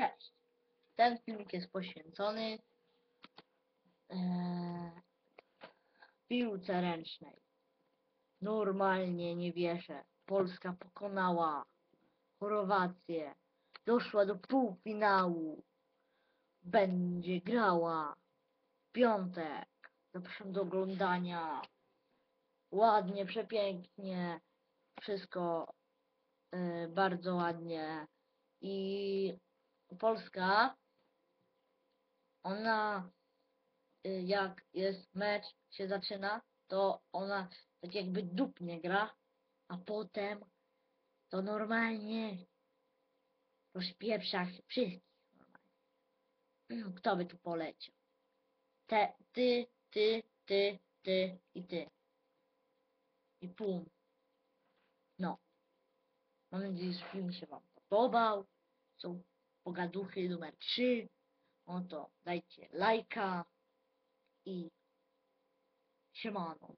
Cześć! Ten filmik jest poświęcony eee, piłce ręcznej. Normalnie nie wierzę. Polska pokonała Chorwację. Doszła do półfinału. Będzie grała w piątek. Zapraszam do oglądania. Ładnie, przepięknie. Wszystko e, bardzo ładnie. I Polska, ona, y, jak jest mecz, się zaczyna, to ona tak jakby dupnie gra, a potem to normalnie rozpieprza wszystkich normalnie. Kto by tu poleciał? Te, ty, ty, ty, ty i ty. I pum. No. Mam nadzieję, że film się Wam podobał. Są pogaduchy numer 3. No to dajcie lajka i siemano.